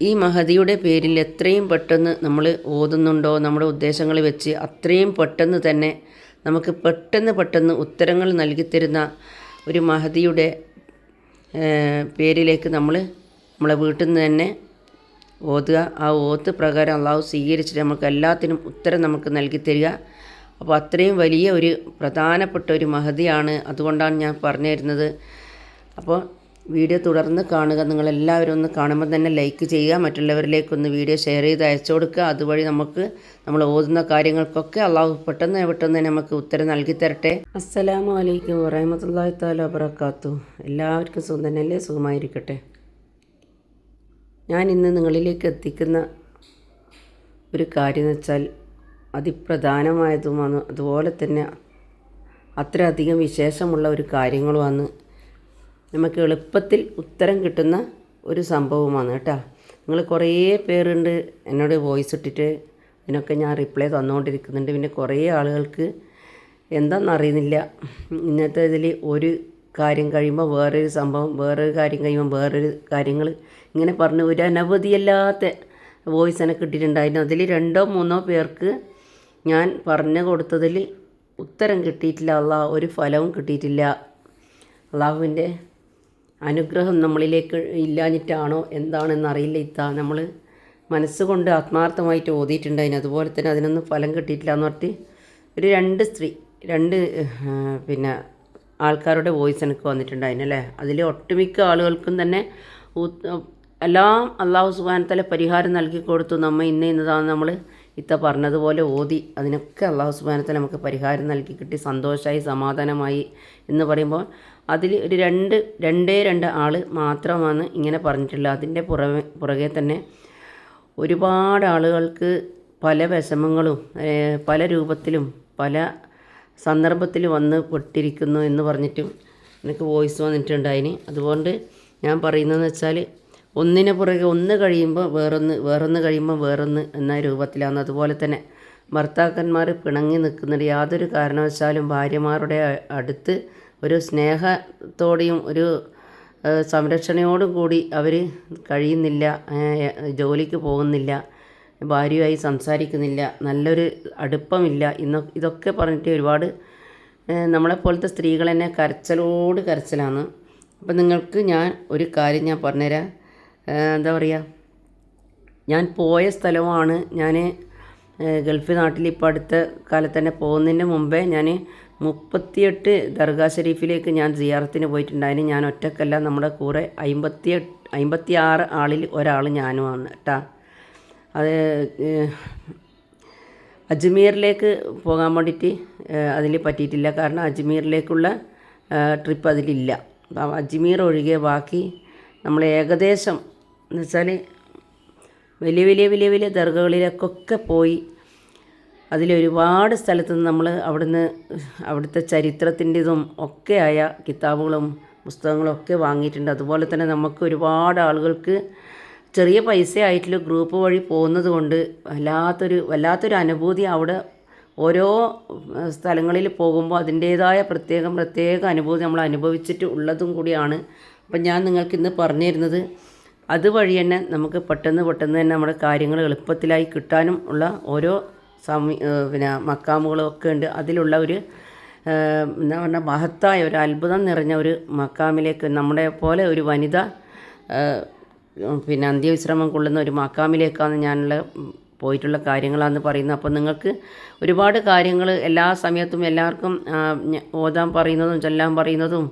ഈ മഹതിയുടെ പേരിൽ എത്രയും പെട്ടെന്ന് നമ്മൾ ഓതുന്നുണ്ടോ നമ്മുടെ ഉദ്ദേശങ്ങൾ വെച്ച് അത്രയും പെട്ടെന്ന് തന്നെ നമുക്ക് പെട്ടെന്ന് പെട്ടെന്ന് ഉത്തരങ്ങൾ നൽകിത്തരുന്ന ഒരു മഹതിയുടെ പേരിലേക്ക് നമ്മൾ നമ്മളെ വീട്ടിൽ നിന്ന് തന്നെ ഓതുക. ആ ഓത്ത് പ്രകാരം അള്ളാഹു സ്വീകരിച്ചിട്ട് നമുക്ക് എല്ലാത്തിനും ഉത്തരം നമുക്ക് നൽകി തരിക. അപ്പോൾ അത്രയും വലിയ ഒരു പ്രധാനപ്പെട്ട ഒരു മഹതിയാണ് അതുകൊണ്ടാണ് ഞാൻ പറഞ്ഞു തരുന്നത് അപ്പോൾ വീഡിയോ തുടർന്ന് കാണുക. നിങ്ങളെല്ലാവരും ഒന്ന് കാണുമ്പോൾ തന്നെ ലൈക്ക് ചെയ്യുക. മറ്റുള്ളവരിലേക്ക് ഒന്ന് വീഡിയോ ഷെയർ ചെയ്ത് അയച്ചു കൊടുക്കുക. അതുവഴി നമുക്ക് നമ്മൾ ഓതുന്ന കാര്യങ്ങൾക്കൊക്കെ അള്ളാഹു പെട്ടെന്ന് പെട്ടെന്ന് നമുക്ക് ഉത്തരം നൽകി തരട്ടെ. അസ്സലാമു അലൈക്കും വറഹമത്തല്ലാഹി താല വബറക്കാത്തു എല്ലാവർക്കും സുഖം തന്നെയല്ലേ സുഖമായിരിക്കട്ടെ. ഞാൻ ഇന്ന് നിങ്ങളിലേക്ക് എത്തിക്കുന്ന ഒരു കാര്യം എന്ന് വെച്ചാൽ അതിപ്രധാനമായതുമാണ്. അതുപോലെ തന്നെ അത്രയധികം വിശേഷമുള്ള ഒരു കാര്യങ്ങളുമാണ് നമുക്ക് എളുപ്പത്തിൽ ഉത്തരം കിട്ടുന്ന ഒരു സംഭവമാണ് കേട്ടോ. നിങ്ങൾ കുറേ പേരുണ്ട് എന്നോട് വോയിസ് ഇട്ടിട്ട് അതിനൊക്കെ ഞാൻ റിപ്ലൈ തന്നുകൊണ്ടിരിക്കുന്നുണ്ട് പിന്നെ കുറേ ആളുകൾക്ക് എന്താണെന്നറിയുന്നില്ല ഇന്നത്തെ ഇതിൽ ഒരു കാര്യം കഴിയുമ്പോൾ വേറൊരു സംഭവം വേറൊരു കാര്യം കഴിയുമ്പോൾ വേറൊരു കാര്യങ്ങൾ ഇങ്ങനെ പറഞ്ഞ് ഒരു അനവധിയല്ലാത്ത വോയിസ് എനിക്ക് കിട്ടിയിട്ടുണ്ടായിരുന്നു അതിൽ രണ്ടോ മൂന്നോ പേർക്ക് ഞാൻ പറഞ്ഞു കൊടുത്തതിൽ ഉത്തരം കിട്ടിയിട്ടില്ല. അല്ല ഒരു ഫലവും കിട്ടിയിട്ടില്ല. അള്ളാഹുവിന്റെ അനുഗ്രഹം നമ്മളിലേക്ക് ഇല്ലാഞ്ഞിട്ടാണോ? എന്താണെന്ന് അറിയില്ല ഇത്ത. നമ്മൾ മനസ്സുകൊണ്ട് ആത്മാർത്ഥമായിട്ട് ഓതിയിട്ടുണ്ട് അതിന്. അതുപോലെ തന്നെ അതിനൊന്നും ഫലം കിട്ടിയിട്ടില്ല എന്ന് പറഞ്ഞിട്ട് ഒരു രണ്ട് സ്ത്രീ രണ്ട് പിന്നെ ആൾക്കാരുടെ വോയിസ് എനിക്ക് വന്നിട്ടുണ്ട് അല്ലേ? അതിൽ ഒട്ടുമിക്ക ആളുകൾക്കും തന്നെ എല്ലാം അള്ളാഹു സുബാനത്തല പരിഹാരം നൽകി കൊടുത്തു. നമ്മ ഇന്ന ഇന്നതാണ് നമ്മൾ ഇത്ത പറഞ്ഞതുപോലെ ഓതി. അതിനൊക്കെ അള്ളാഹു സുബാനത്തെ നമുക്ക് പരിഹാരം നൽകി കിട്ടി. സന്തോഷമായി സമാധാനമായി എന്ന് പറയുമ്പോൾ അതിൽ ഒരു രണ്ട് രണ്ടേ രണ്ട് ആൾ മാത്രമാണ് ഇങ്ങനെ പറഞ്ഞിട്ടുള്ളത്. അതിന്റെ പുറമെ പുറകെ തന്നെ ഒരുപാട് ആളുകൾക്ക് പല വിഷമങ്ങളും പല രൂപത്തിലും പല സന്ദർഭത്തിൽ വന്ന് പെട്ടിരിക്കുന്നു എന്ന് പറഞ്ഞിട്ടും എനിക്ക് വോയിസ് വന്നിട്ടുണ്ടായിന് അതുകൊണ്ട് ഞാൻ പറയുന്നതെന്ന് വെച്ചാൽ ഒന്നിനെ പുറകെ ഒന്ന് കഴിയുമ്പോൾ വേറൊന്ന് വേറൊന്ന് കഴിയുമ്പോൾ വേറൊന്ന് എന്ന രൂപത്തിലാണ്. അതുപോലെ തന്നെ ഭർത്താക്കന്മാർ പിണങ്ങി നിൽക്കുന്നുണ്ട് യാതൊരു കാരണവശാലും ഭാര്യമാരുടെ അടുത്ത് ഒരു സ്നേഹത്തോടെയും ഒരു സംരക്ഷണയോടും കൂടി അവർ കഴിയുന്നില്ല ജോലിക്ക് പോകുന്നില്ല ഭാര്യയുമായി സംസാരിക്കുന്നില്ല നല്ലൊരു അടുപ്പമില്ല ഇന്ന് ഇതൊക്കെ പറഞ്ഞിട്ട് ഒരുപാട് നമ്മളെപ്പോലത്തെ സ്ത്രീകൾ തന്നെ കരച്ചലോട് കരച്ചിലാണ്. അപ്പം നിങ്ങൾക്ക് ഞാൻ ഒരു കാര്യം ഞാൻ പറഞ്ഞുതരാം. എന്താ പറയുക ഞാൻ പോയ സ്ഥലമാണ് ഞാൻ ഗൾഫ് നാട്ടിൽ ഇപ്പോൾ അടുത്ത കാലത്ത് തന്നെ പോകുന്നതിന് മുമ്പേ ഞാൻ മുപ്പത്തിയെട്ട് ദർഗാ ഷെരീഫിലേക്ക് ഞാൻ സിയാറത്തിന് പോയിട്ടുണ്ടായിരുന്നു ഞാൻ ഒറ്റക്കല്ല നമ്മുടെ കൂടെ അമ്പത്തിയെട്ട് അമ്പത്തി ആറ് ആളിൽ ഒരാൾ ഞാനുമാണ് കേട്ടാ അത് അജ്മീറിലേക്ക് പോകാൻ വേണ്ടിയിട്ട് അതിൽ പറ്റിയിട്ടില്ല. കാരണം അജ്മീറിലേക്കുള്ള ട്രിപ്പ് അതിലില്ല. അജ്മീർ ഒഴികെ ബാക്കി നമ്മൾ ഏകദേശം എന്ന് വെച്ചാൽ വലിയ വലിയ വലിയ വലിയ ദർഗകളിലേക്കൊക്കെ പോയി അതിലൊരുപാട് സ്ഥലത്ത് നിന്ന് നമ്മൾ അവിടുന്ന് അവിടുത്തെ ചരിത്രത്തിന്റെതും ഒക്കെയായ കിതാബുകളും പുസ്തകങ്ങളും ഒക്കെ വാങ്ങിയിട്ടുണ്ട്. അതുപോലെ തന്നെ നമുക്ക് ഒരുപാട് ആളുകൾക്ക് ചെറിയ പൈസ ആയിട്ടുള്ള ഗ്രൂപ്പ് വഴി പോകുന്നത് കൊണ്ട് വല്ലാത്തൊരു വല്ലാത്തൊരു അനുഭൂതി അവിടെ ഓരോ സ്ഥലങ്ങളിൽ പോകുമ്പോൾ അതിന്റേതായ പ്രത്യേകം പ്രത്യേക അനുഭൂതി നമ്മൾ അനുഭവിച്ചിട്ട് ഉള്ളതും കൂടിയാണ്. അപ്പം ഞാൻ നിങ്ങൾക്ക് ഇന്ന് പറഞ്ഞു തരുന്നത് അതുവഴി തന്നെ നമുക്ക് പെട്ടെന്ന് പെട്ടെന്ന് തന്നെ നമ്മുടെ കാര്യങ്ങൾ എളുപ്പത്തിലായി കിട്ടാനും ഉള്ള ഓരോ സമി പിന്നെ മക്കാമുകളും ഒക്കെ ഉണ്ട്. അതിലുള്ള ഒരു എന്താ പറഞ്ഞാൽ മഹത്തായ ഒരു അത്ഭുതം നിറഞ്ഞ ഒരു മക്കാമിലേക്ക് നമ്മുടെ പോലെ ഒരു വനിത പിന്നെ അന്ത്യവിശ്രമം കൊള്ളുന്ന ഒരു മക്കാമിലേക്കാണ് ഞാനുള്ള പോയിട്ടുള്ള കാര്യങ്ങളാണെന്ന് പറയുന്നത്. അപ്പോൾ നിങ്ങൾക്ക് ഒരുപാട് കാര്യങ്ങൾ എല്ലാ സമയത്തും എല്ലാവർക്കും ഓതാൻ പറയുന്നതും ചൊല്ലാൻ പറയുന്നതും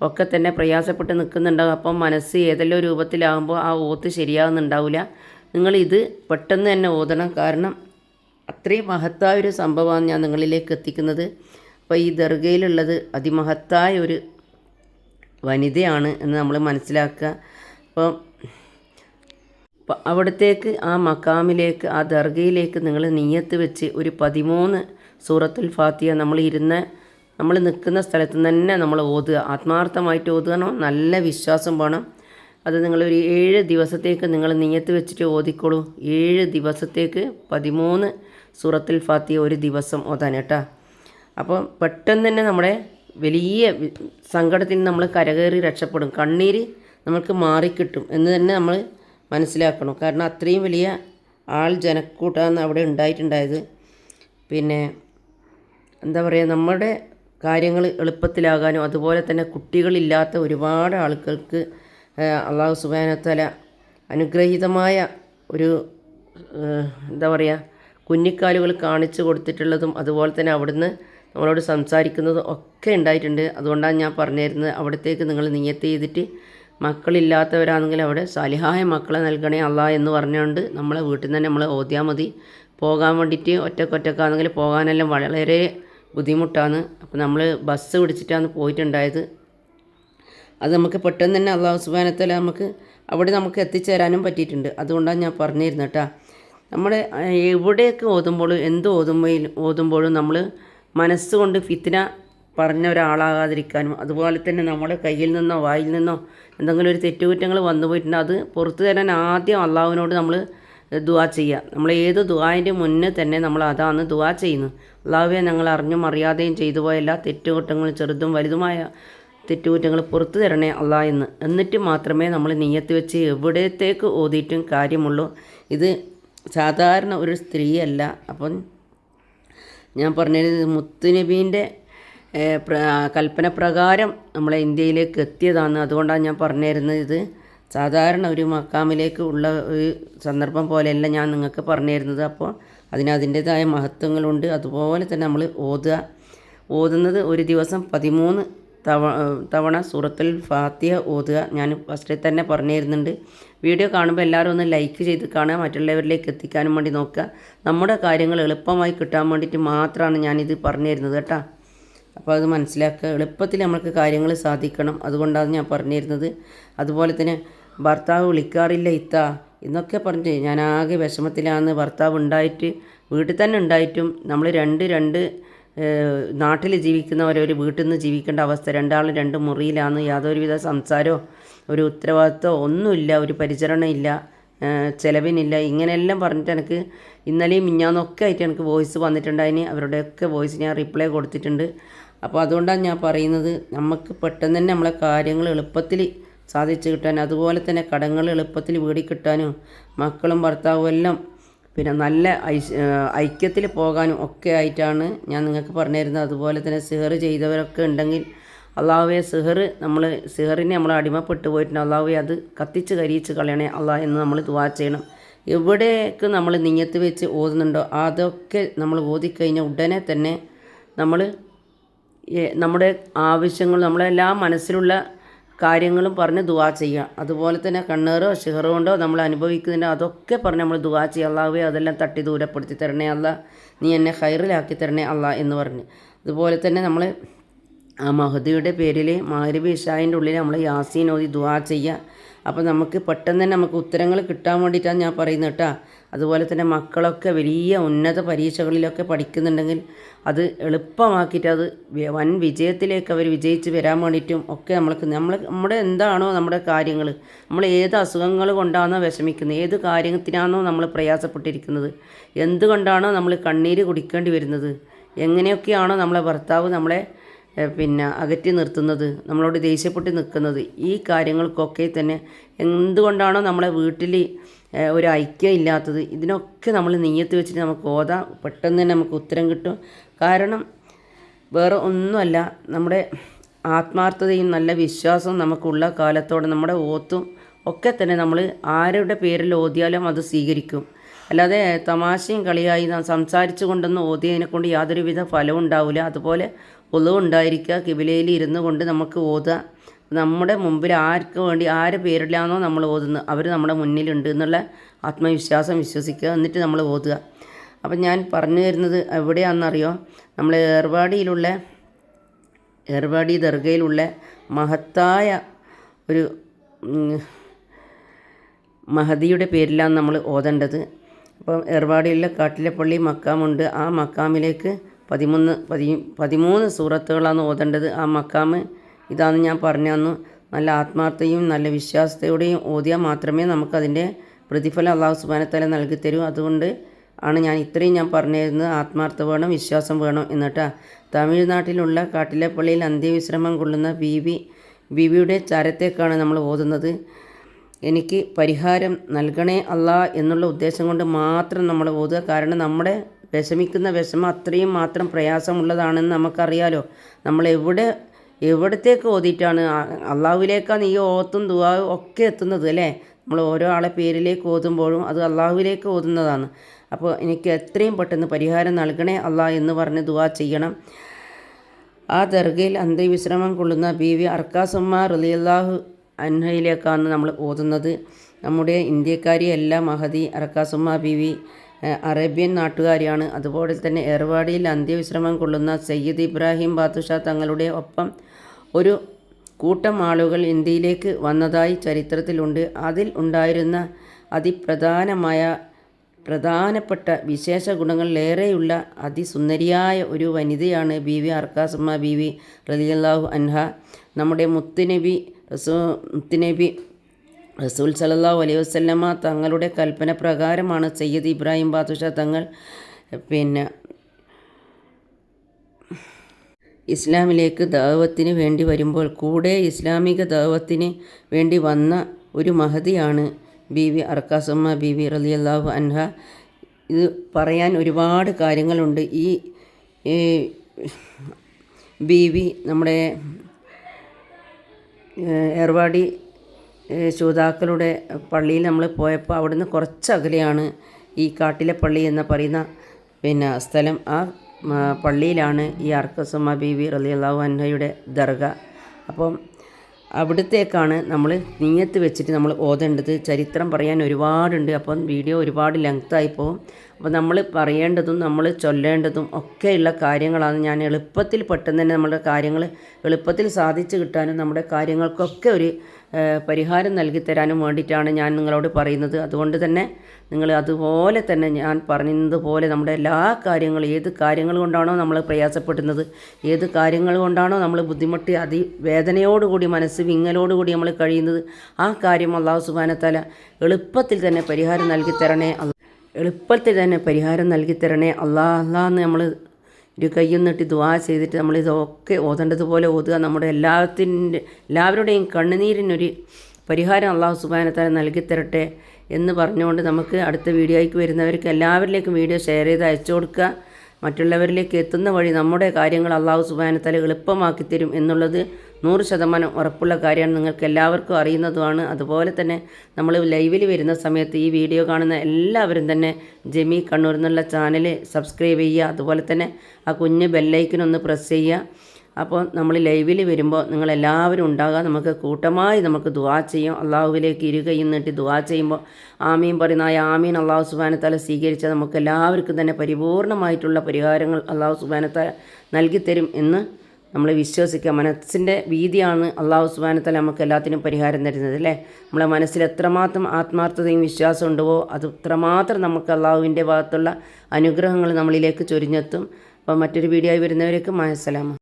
ഒക്കെ തന്നെ പ്രയാസപ്പെട്ട് നിൽക്കുന്നുണ്ടാവും. അപ്പം മനസ്സ് ഏതെല്ലാം രൂപത്തിലാകുമ്പോൾ ആ ഓത്ത് ശരിയാകുന്നുണ്ടാവില്ല നിങ്ങൾ ഇത് പെട്ടെന്ന് തന്നെ ഓതണം. കാരണം അത്രയും മഹത്തായ ഒരു സംഭവമാണ് ഞാൻ നിങ്ങളിലേക്ക് എത്തിക്കുന്നത്. അപ്പോൾ ഈ ദർഗയിലുള്ളത് അതിമഹത്തായ ഒരു വനിതയാണ് എന്ന് നമ്മൾ മനസ്സിലാക്കുക. അപ്പം അവിടത്തേക്ക് ആ മക്കാമിലേക്ക് ആ ദർഗയിലേക്ക് നിങ്ങൾ നീയത്ത് വെച്ച് ഒരു പതിമൂന്ന് സൂറത്തുൽ ഫാത്തിയ നമ്മൾ ഇരുന്ന് നമ്മൾ നിൽക്കുന്ന സ്ഥലത്ത് തന്നെ നമ്മൾ ഓതുക. ആത്മാർത്ഥമായിട്ട് ഓതുകണം നല്ല വിശ്വാസം വേണം. അത് നിങ്ങളൊരു ഏഴ് ദിവസത്തേക്ക് നിങ്ങൾ നീയത്ത് വെച്ചിട്ട് ഓതിക്കോളൂ. ഏഴ് ദിവസത്തേക്ക് പതിമൂന്ന് സൂറത്തിൽ ഫാത്തി ഒരു ദിവസം ഓതാൻ കേട്ടോ. അപ്പോൾ പെട്ടെന്ന് തന്നെ നമ്മുടെ വലിയ സങ്കടത്തിൽ നമ്മൾ കരകയറി രക്ഷപ്പെടും. കണ്ണീര് നമ്മൾക്ക് മാറിക്കിട്ടും എന്ന് തന്നെ നമ്മൾ മനസ്സിലാക്കണം. കാരണം അത്രയും വലിയ ആൾ ജനക്കൂട്ടാണ് അവിടെ ഉണ്ടായിട്ടുണ്ടായത്. പിന്നെ എന്താ പറയുക നമ്മുടെ കാര്യങ്ങൾ എളുപ്പത്തിലാകാനും അതുപോലെ തന്നെ കുട്ടികളില്ലാത്ത ഒരുപാട് ആളുകൾക്ക് അള്ളാഹു സുബാനത്തല അനുഗ്രഹീതമായ ഒരു എന്താ പറയുക കുഞ്ഞിക്കാലുകൾ കാണിച്ചു കൊടുത്തിട്ടുള്ളതും അതുപോലെ തന്നെ അവിടുന്ന് നമ്മളോട് സംസാരിക്കുന്നതും ഒക്കെ ഉണ്ടായിട്ടുണ്ട്. അതുകൊണ്ടാണ് ഞാൻ പറഞ്ഞു തരുന്നത് അവിടത്തേക്ക് നിങ്ങൾ നിയത്ത് ചെയ്തിട്ട് മക്കളില്ലാത്തവരാണെങ്കിൽ അവിടെ സാലിഹായ മക്കളെ നൽകണേ അല്ല എന്ന് പറഞ്ഞുകൊണ്ട് നമ്മളെ വീട്ടിൽ നിന്ന് തന്നെ നമ്മൾ ഓതിയാൽ മതി. പോകാൻ വേണ്ടിയിട്ട് ഒറ്റക്കൊറ്റക്കാണെങ്കിൽ പോകാനെല്ലാം വളരെ ബുദ്ധിമുട്ടാണ്. അപ്പോൾ നമ്മൾ ബസ് പിടിച്ചിട്ടാണ് പോയിട്ടുണ്ടായത്. അത് നമുക്ക് പെട്ടെന്ന് തന്നെ അള്ളാഹു സുബാനത്തല നമുക്ക് അവിടെ നമുക്ക് എത്തിച്ചേരാനും പറ്റിയിട്ടുണ്ട്. അതുകൊണ്ടാണ് ഞാൻ പറഞ്ഞിരുന്നത് കേട്ടോ. നമ്മുടെ ഏഹ്, എവിടെയൊക്കെ ഓതുമ്പോഴും എന്ത് ഓതുമ്പോൾ ഓതുമ്പോഴും നമ്മൾ മനസ്സുകൊണ്ട് ഫിത്തിന പറഞ്ഞ ഒരാളാകാതിരിക്കാനും അതുപോലെ തന്നെ നമ്മുടെ കയ്യിൽ നിന്നോ വായിൽ നിന്നോ എന്തെങ്കിലും ഒരു തെറ്റുകുറ്റങ്ങൾ വന്നു പോയിട്ടുണ്ട് അത് പുറത്തു തരാൻ ആദ്യം അള്ളാഹുവിനോട് നമ്മൾ ദുവാ ചെയ്യുക നമ്മൾ ഏത് ദുവാന്റെ മുന്നേ തന്നെ നമ്മൾ അതാണ് ദുവാ ചെയ്യുന്നത് അള്ളാഹുവെ ഞങ്ങൾ അറിഞ്ഞും അറിയാതെയും ചെയ്തു പോയ എല്ലാ തെറ്റുകുറ്റങ്ങളും ചെറുതും വലുതുമായ തെറ്റുകുറ്റങ്ങൾ പുറത്തു തരണേ അള്ളാ എന്ന്. എന്നിട്ട് മാത്രമേ നമ്മൾ നീയത്ത് വെച്ച് എവിടത്തേക്ക് ഓതിയിട്ടും കാര്യമുള്ളൂ. ഇത് സാധാരണ ഒരു സ്ത്രീയല്ല. അപ്പം ഞാൻ പറഞ്ഞത് മുത്തുനബീന്റെ കൽപ്പന പ്രകാരം നമ്മളെ ഇന്ത്യയിലേക്ക് എത്തിയതാണ്. അതുകൊണ്ടാണ് ഞാൻ പറഞ്ഞിരുന്നത് ഇത്. സാധാരണ ഒരു മക്കാമിലേക്ക് ഉള്ള ഒരു സന്ദർഭം പോലെയല്ല ഞാൻ നിങ്ങൾക്ക് പറഞ്ഞു തരുന്നത് അപ്പോൾ അതിന് അതിന്റേതായ മഹത്വങ്ങളുണ്ട്. അതുപോലെ തന്നെ നമ്മൾ ഓതുക. ഓതുന്നത് ഒരു ദിവസം പതിമൂന്ന് തവ തവണ സൂറത്തുൽ ഫാത്തിഹ ഓതുക. ഞാൻ ഫസ്റ്റിൽ തന്നെ പറഞ്ഞു തരുന്നുണ്ട് വീഡിയോ കാണുമ്പോൾ എല്ലാവരും ഒന്ന് ലൈക്ക് ചെയ്ത് കാണുക. മറ്റുള്ളവരിലേക്ക് എത്തിക്കാനും വേണ്ടി നോക്കുക. നമ്മുടെ കാര്യങ്ങൾ എളുപ്പമായി കിട്ടാൻ വേണ്ടിയിട്ട് മാത്രമാണ് ഞാനിത് പറഞ്ഞു തരുന്നത് കേട്ടോ. അപ്പോൾ അത് മനസ്സിലാക്കുക. എളുപ്പത്തിൽ നമ്മൾക്ക് കാര്യങ്ങൾ സാധിക്കണം. അതുകൊണ്ടാണ് ഞാൻ പറഞ്ഞു തരുന്നത് അതുപോലെ തന്നെ ഭർത്താവ് വിളിക്കാറില്ല ഇത്ത എന്നൊക്കെ പറഞ്ഞ് ഞാൻ ആകെ വിഷമത്തിലാണ് ഭർത്താവ് ഉണ്ടായിട്ട് വീട്ടിൽ തന്നെ ഉണ്ടായിട്ടും നമ്മൾ രണ്ട് രണ്ട് നാട്ടിൽ ജീവിക്കുന്നവരെ ഒരു വീട്ടിൽ നിന്ന് ജീവിക്കേണ്ട അവസ്ഥ രണ്ടാളും രണ്ട് മുറിയിലാണ് യാതൊരുവിധ സംസാരമോ ഒരു ഉത്തരവാദിത്വമോ ഒന്നുമില്ല ഒരു പരിചരണമില്ല ചിലവിനില്ല ഇങ്ങനെയെല്ലാം പറഞ്ഞിട്ട് എനിക്ക് ഇന്നലെയും മിഞ്ഞാന്നൊക്കെ ആയിട്ട് എനിക്ക് വോയിസ് വന്നിട്ടുണ്ടായിന് അവരുടെയൊക്കെ വോയിസ് ഞാൻ റിപ്ലൈ കൊടുത്തിട്ടുണ്ട്. അപ്പോൾ അതുകൊണ്ടാണ് ഞാൻ പറയുന്നത് നമുക്ക് പെട്ടെന്ന് തന്നെ നമ്മളെ കാര്യങ്ങൾ എളുപ്പത്തിൽ സാധിച്ചു കിട്ടാൻ അതുപോലെ തന്നെ കടങ്ങൾ എളുപ്പത്തിൽ വീടി കിട്ടാനും മക്കളും ഭർത്താവും എല്ലാം പിന്നെ നല്ല ഐക്യത്തിൽ പോകാനും ഒക്കെ ആയിട്ടാണ് ഞാൻ നിങ്ങൾക്ക് പറഞ്ഞു തരുന്നത് അതുപോലെ തന്നെ സിഹർ ചെയ്തവരൊക്കെ ഉണ്ടെങ്കിൽ അള്ളാഹുവെ സിഹർ നമ്മൾ സിഹറിനെ നമ്മൾ അടിമപ്പെട്ടു പോയിട്ടുണ്ട്. അള്ളാഹുവെ അത് കത്തിച്ച് കരിയിച്ച് കളയണേ അള്ളാഹ് എന്ന് നമ്മൾ ദുവാ ചെയ്യണം. എവിടേക്ക് നമ്മൾ നിയത്ത് വെച്ച് ഓതുന്നുണ്ടോ അതൊക്കെ നമ്മൾ ഓതിക്കഴിഞ്ഞാൽ ഉടനെ തന്നെ നമ്മൾ നമ്മുടെ ആവശ്യങ്ങൾ നമ്മളെല്ലാം മനസ്സിലുള്ള കാര്യങ്ങളും പറഞ്ഞ് ദുവാ ചെയ്യുക അതുപോലെ തന്നെ കണ്ണേറോ ഷിഹറോ ഉണ്ടോ നമ്മൾ അനുഭവിക്കുന്നതിന്റെ അതൊക്കെ പറഞ്ഞ് നമ്മൾ ദുവാ ചെയ്യുക അള്ളാഹുവേ അതെല്ലാം തട്ടി ദൂരപ്പെടുത്തി തരണേ അല്ല നീ എന്നെ ഹൈറിലാക്കി തരണേ അല്ല എന്ന് പറഞ്ഞ്. അതുപോലെ തന്നെ നമ്മൾ ആ മഹദിയുടെ പേരിൽ മാരിബി ഇഷായിന്റെ ഉള്ളിൽ നമ്മൾ യാസീൻ ഓതി ദുവാ ചെയ്യുക അപ്പോൾ നമുക്ക് പെട്ടെന്ന് തന്നെ നമുക്ക് ഉത്തരങ്ങൾ കിട്ടാൻ വേണ്ടിയിട്ടാണ് ഞാൻ പറയുന്നത് കേട്ടോ. അതുപോലെ തന്നെ മക്കളൊക്കെ വലിയ ഉന്നത പരീക്ഷകളിലൊക്കെ പഠിക്കുന്നുണ്ടെങ്കിൽ അത് എളുപ്പമാക്കിയിട്ട് അത് വൻ വിജയത്തിലേക്ക് അവർ വിജയിച്ച് വരാൻ വേണ്ടിയിട്ടും ഒക്കെ നമ്മൾക്ക് നമ്മൾ നമ്മുടെ എന്താണോ നമ്മുടെ കാര്യങ്ങൾ നമ്മൾ ഏത് അസുഖങ്ങൾ കൊണ്ടാണോ വിഷമിക്കുന്നത് ഏത് കാര്യത്തിനാണോ നമ്മൾ പ്രയാസപ്പെട്ടിരിക്കുന്നത് എന്തുകൊണ്ടാണോ നമ്മൾ കണ്ണീര് കുടിക്കേണ്ടി വരുന്നത് എങ്ങനെയൊക്കെയാണോ നമ്മളെ ഭർത്താവ് നമ്മളെ പിന്നെ അകറ്റി നിർത്തുന്നത് നമ്മളോട് ദേഷ്യപ്പെട്ട് നിൽക്കുന്നത് ഈ കാര്യങ്ങൾക്കൊക്കെ തന്നെ എന്തുകൊണ്ടാണോ നമ്മളെ വീട്ടിൽ ഒരു ഐക്യം ഇല്ലാത്തത്. ഇതിനൊക്കെ നമ്മൾ നെയ്യത്ത് വെച്ചിട്ട് നമുക്ക് ഓതാം. പെട്ടെന്ന് തന്നെ നമുക്ക് ഉത്തരം കിട്ടും. കാരണം വേറെ ഒന്നുമല്ല. നമ്മുടെ ആത്മാർത്ഥതയും നല്ല വിശ്വാസവും നമുക്കുള്ള കാലത്തോടെ നമ്മുടെ ഓത്തും ഒക്കെ തന്നെ നമ്മൾ ആരുടെ പേരിൽ ഓതിയാലും അത് സ്വീകരിക്കും. അല്ലാതെ തമാശയും കളിയായി സംസാരിച്ചു കൊണ്ടൊന്നും ഓതിയതിനെ കൊണ്ട് യാതൊരുവിധ ഫലവും ഉണ്ടാവില്ല. അതുപോലെ ഒളിവുണ്ടായിരിക്കുക കിബിലയിൽ ഇരുന്ന് കൊണ്ട് നമുക്ക് ഓതുക നമ്മുടെ മുമ്പിൽ ആർക്ക് വേണ്ടി ആരെ പേരിലാണോ നമ്മൾ ഓതുന്നത് അവർ നമ്മുടെ മുന്നിലുണ്ട് എന്നുള്ള ആത്മവിശ്വാസം വിശ്വസിക്കുക എന്നിട്ട് നമ്മൾ ഓതുക. അപ്പം ഞാൻ പറഞ്ഞു തരുന്നത് എവിടെയാണെന്നറിയോ? നമ്മൾ ഏർവാടിയിലുള്ള ഏർവാടി ദർഗയിലുള്ള മഹത്തായ ഒരു മഹദിയുടെ പേരിലാണ് നമ്മൾ ഓതേണ്ടത്. അപ്പം ഏർവാടിയിലെ കാട്ടിലെ പള്ളി മക്കാമുണ്ട്. ആ മക്കാമിലേക്ക് പതിമൂന്ന് പതി പതിമൂന്ന് സൂറത്തുകളാണ് ഓതേണ്ടത്. ആ മക്കാമ് ഇതാണെന്ന് ഞാൻ പറഞ്ഞു തന്നു. നല്ല ആത്മാർത്ഥയും നല്ല വിശ്വാസത്തോടെയും ഓതിയാൽ മാത്രമേ നമുക്കതിന്റെ പ്രതിഫലം അള്ളാഹു സുബാനത്തല നൽകി തരൂ. അതുകൊണ്ട് ആണ് ഞാൻ ഇത്രയും ഞാൻ പറഞ്ഞു തരുന്നത്. ആത്മാർത്ഥ വേണം വിശ്വാസം വേണം എന്നിട്ടാ. തമിഴ്നാട്ടിലുള്ള കാട്ടിലെ പള്ളിയിൽ അന്ത്യവിശ്രമം കൊള്ളുന്ന ബീവി ബീവിയുടെ ചരത്തേക്കാണ് നമ്മൾ ഓതുന്നത്. എനിക്ക് പരിഹാരം നൽകണേ അല്ല എന്നുള്ള ഉദ്ദേശം കൊണ്ട് മാത്രം നമ്മൾ ഓതുക. കാരണം നമ്മുടെ വിഷമിക്കുന്ന വിഷമം അത്രയും മാത്രം പ്രയാസമുള്ളതാണെന്ന് നമുക്കറിയാലോ. നമ്മൾ എവിടെ എവിടത്തേക്ക് ഓതിയിട്ടാണ്? അള്ളാഹുവിലേക്കാണ് ഈ ഓത്തും ദുവാവും ഒക്കെ എത്തുന്നത് അല്ലേ? നമ്മൾ ഓരോ ആളെ പേരിലേക്ക് ഓതുമ്പോഴും അത് അള്ളാഹുവിലേക്ക് ഓതുന്നതാണ്. അപ്പോൾ എനിക്ക് എത്രയും പെട്ടെന്ന് പരിഹാരം നൽകണേ അള്ളാഹ് എന്ന് പറഞ്ഞ് ദുവാ ചെയ്യണം. ആ ദർഗയിൽ അന്ത്യവിശ്രമം കൊള്ളുന്ന ബി വി അർക്കാസുമ്മ റലിയല്ലാഹു അൻഹയിലേക്കാണ് നമ്മൾ ഓതുന്നത്. നമ്മുടെ ഇന്ത്യക്കാരിയല്ല മഹതി അർക്കാസുമ്മ ബി വി അറേബ്യൻ നാട്ടുകാരിയാണ്. അതുപോലെ തന്നെ ഏർവാടിയിൽ അന്ത്യവിശ്രമം കൊള്ളുന്ന സയ്യിദ് ഇബ്രാഹിം ബാത്തുഷാ തങ്ങളുടെ ഒപ്പം ഒരു കൂട്ടം ആളുകൾ ഇന്ത്യയിലേക്ക് വന്നതായി ചരിത്രത്തിലുണ്ട്. അതിൽ ഉണ്ടായിരുന്ന അതിപ്രധാനമായ പ്രധാനപ്പെട്ട വിശേഷ ഗുണങ്ങളിലേറെയുള്ള അതിസുന്ദരിയായ ഒരു വനിതയാണ് ബി വി അർക്കാസമ്മ ബി വി റലിയല്ലാഹു അൻഹ. നമ്മുടെ മുത്തുനബി റസൂ മുത്തുനബി റസൂൽ സലല്ലാഹു അലൈഹി വസ്ലമ തങ്ങളുടെ കൽപ്പന പ്രകാരമാണ് സയ്യദ് ഇബ്രാഹിം ബാദുഷ തങ്ങൾ പിന്നെ ഇസ്ലാമിലേക്ക് ദാവത്തിന് വേണ്ടി വരുമ്പോൾ കൂടെ ഇസ്ലാമിക ദാവത്തിന് വേണ്ടി വന്ന ഒരു മഹതിയാണ് ബി വി അർക്കാസമ്മ ബി വി റലിയല്ലാഹു അൻഹ. ഇത് പറയാൻ ഒരുപാട് കാര്യങ്ങളുണ്ട്. ഈ ബി വി നമ്മുടെ ഏർവാടി ശ്രോതാക്കളുടെ പള്ളിയിൽ നമ്മൾ പോയപ്പോൾ അവിടുന്ന് കുറച്ച് അകലെയാണ് ഈ കാട്ടിലെ പള്ളി എന്ന് പറയുന്ന പിന്നെ സ്ഥലം. ആ പള്ളിയിലാണ് ഈ അർക്കസുമ ബീവി റലിയല്ലാഹു അൻഹയുടെ ദർഗ. അപ്പം അവിടത്തേക്കാണ് നമ്മൾ നീയത്ത് വെച്ചിട്ട് നമ്മൾ ഓതേണ്ടത്. ചരിത്രം പറയാൻ ഒരുപാടുണ്ട്. അപ്പം വീഡിയോ ഒരുപാട് ലെങ്ത്തായി പോകും. അപ്പോൾ നമ്മൾ പറയേണ്ടതും നമ്മൾ ചൊല്ലേണ്ടതും ഒക്കെയുള്ള കാര്യങ്ങളാണ് ഞാൻ എളുപ്പത്തിൽ പെട്ടെന്ന് തന്നെ നമ്മുടെ കാര്യങ്ങൾ എളുപ്പത്തിൽ സാധിച്ചു കിട്ടാനും നമ്മുടെ കാര്യങ്ങൾക്കൊക്കെ ഒരു പരിഹാരം നൽകി തരാനും വേണ്ടിയിട്ടാണ് ഞാൻ നിങ്ങളോട് പറയുന്നത്. അതുകൊണ്ട് തന്നെ നിങ്ങൾ അതുപോലെ തന്നെ ഞാൻ പറഞ്ഞതുപോലെ നമ്മുടെ എല്ലാ കാര്യങ്ങളും ഏത് കാര്യങ്ങൾ കൊണ്ടാണോ നമ്മൾ പ്രയാസപ്പെടുന്നത് ഏത് കാര്യങ്ങൾ കൊണ്ടാണോ നമ്മൾ ബുദ്ധിമുട്ടി അതി വേദനയോടുകൂടി മനസ്സ് വിങ്ങലോടുകൂടി നമ്മൾ കഴിയുന്നത് ആ കാര്യം അള്ളാഹു സുബാനത്തല എളുപ്പത്തിൽ തന്നെ പരിഹാരം നൽകി തരണേ എളുപ്പത്തിൽ തന്നെ പരിഹാരം നൽകി തരണേ. അള്ളാ അള്ളാ എന്ന് നമ്മൾ ഒരു കയ്യും നീട്ടി ദ്വാ ചെയ്തിട്ട് നമ്മൾ ഇതൊക്കെ ഓതേണ്ടതുപോലെ ഓതുക. നമ്മുടെ എല്ലാത്തിന്റെ എല്ലാവരുടെയും കണ്ണുനീരിനൊരു പരിഹാരം അള്ളാഹു സുബാനത്താല നൽകി തരട്ടെ എന്ന് പറഞ്ഞുകൊണ്ട് നമുക്ക് അടുത്ത വീഡിയോയ്ക്ക് വരുന്നവർക്ക് എല്ലാവരിലേക്കും വീഡിയോ ഷെയർ ചെയ്ത് അയച്ചു കൊടുക്കുക. മറ്റുള്ളവരിലേക്ക് എത്തുന്ന വഴി നമ്മുടെ കാര്യങ്ങൾ അള്ളാഹു സുബാനത്തല എളുപ്പമാക്കി തരും എന്നുള്ളത് നൂറ് ശതമാനം ഉറപ്പുള്ള കാര്യമാണ്. നിങ്ങൾക്ക് എല്ലാവർക്കും അറിയുന്നതുമാണ്. അതുപോലെ തന്നെ നമ്മൾ ലൈവിൽ വരുന്ന സമയത്ത് ഈ വീഡിയോ കാണുന്ന എല്ലാവരും തന്നെ ജമി കണ്ണൂർ എന്നുള്ള ചാനൽ സബ്സ്ക്രൈബ് ചെയ്യുക. അതുപോലെ തന്നെ ആ കുഞ്ഞ് ബെല്ലൈക്കനൊന്ന് പ്രസ് ചെയ്യുക. അപ്പോൾ നമ്മൾ ലൈവിൽ വരുമ്പോൾ നിങ്ങളെല്ലാവരും ഉണ്ടാകുക നമുക്ക് കൂട്ടമായി നമുക്ക് ദുവാ ചെയ്യും. അള്ളാഹുവിലേക്ക് ഇരുകയും നീട്ടി ദുവാ ചെയ്യുമ്പോൾ ആമീൻ പറയുന്ന ആ ആമീൻ. അള്ളാഹു സുബാനത്താല സ്വീകരിച്ച നമുക്ക് എല്ലാവർക്കും തന്നെ പരിപൂർണമായിട്ടുള്ള പരിഹാരങ്ങൾ അള്ളാഹു സുബാനത്താല നൽകിത്തരും എന്ന് നമ്മൾ വിശ്വസിക്കുക. മനസ്സിന്റെ വീതിയാണ് അള്ളാഹു സുബാനത്തല നമുക്ക് എല്ലാത്തിനും പരിഹാരം തരുന്നത് അല്ലേ? നമ്മളെ മനസ്സിൽ എത്രമാത്രം ആത്മാർത്ഥതയും വിശ്വാസം ഉണ്ടോ അത് നമുക്ക് അള്ളാഹുവിന്റെ ഭാഗത്തുള്ള അനുഗ്രഹങ്ങൾ നമ്മളിലേക്ക് ചൊരിഞ്ഞെത്തും. അപ്പോൾ മറ്റൊരു വീഡിയോ ആയി വരുന്നവരേക്ക് മായസലാമ